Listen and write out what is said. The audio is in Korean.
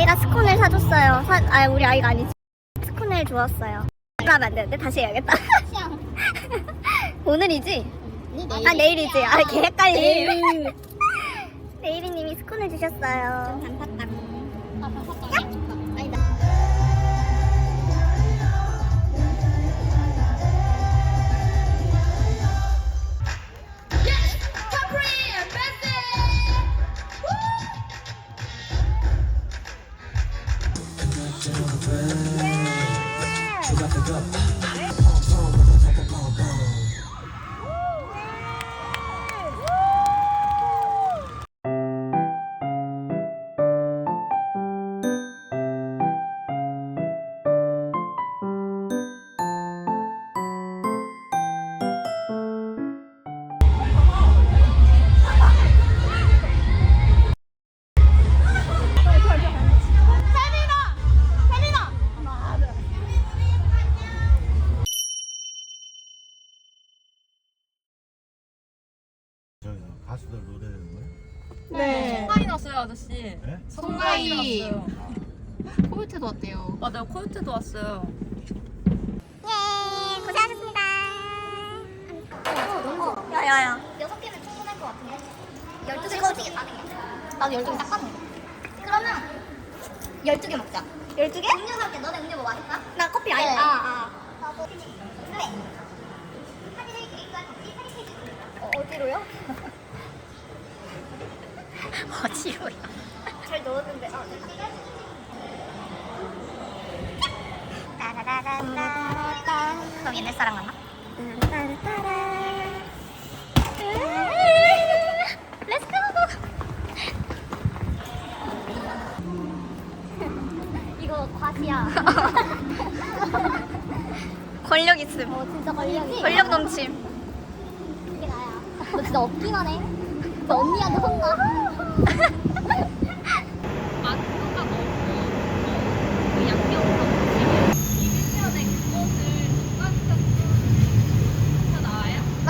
아이가 스콘을 사줬어요. 사, 아 우리 아이가 아니지. 스콘을 주었어요. 그러면 안 되는데 다시 해야겠다. 오늘이지? 아 내일이지. 아 이렇게 헷갈리. 내일이님이 스콘을 주셨어요. 단팥당. 아 단팥당? 가수들 노래하는 거예요? 네. 송가인 왔어요 아저씨. 네? 송가인. 왔어요. 코요테도 왔대요. 맞아요 코요테도 왔어요. 예, 고생하셨습니다. 어, 야야야. 여섯 개면 충분할 것 같은데? 열두 개 솔직히 가능해. 나도 열두 개딱 가능해. 그러면 열두 개 먹자. 열두 개? 음료 살게. 너네 음료 뭐 마실까? 나 커피 아니. 아 아. 나도. 그래. 사진 찍기 이거 같이 사진 찍기. 어, 어디로요? 어디로요? 잘 넣었는데. 아, 따라라라따. 그럼 옛날 사람 같나? 렛츠고! 이거 과시야. 권력 있음. 어, 진짜 권력이. 권력 넘침. 이게 나야. 너 진짜 없기만 해. 너 언니한테 혼나. 만두가 넣고 그 양념 넣고 비빔면에 그거를 볶아주셨어. 다 나와요? 아, 네네. 음악이랑 영상이 들으실 때 이어폰 착용해주시고 다른 사람에게 불편하다. 열차는 많은 사람들이 함께 이용하는 공간입니다. 모두가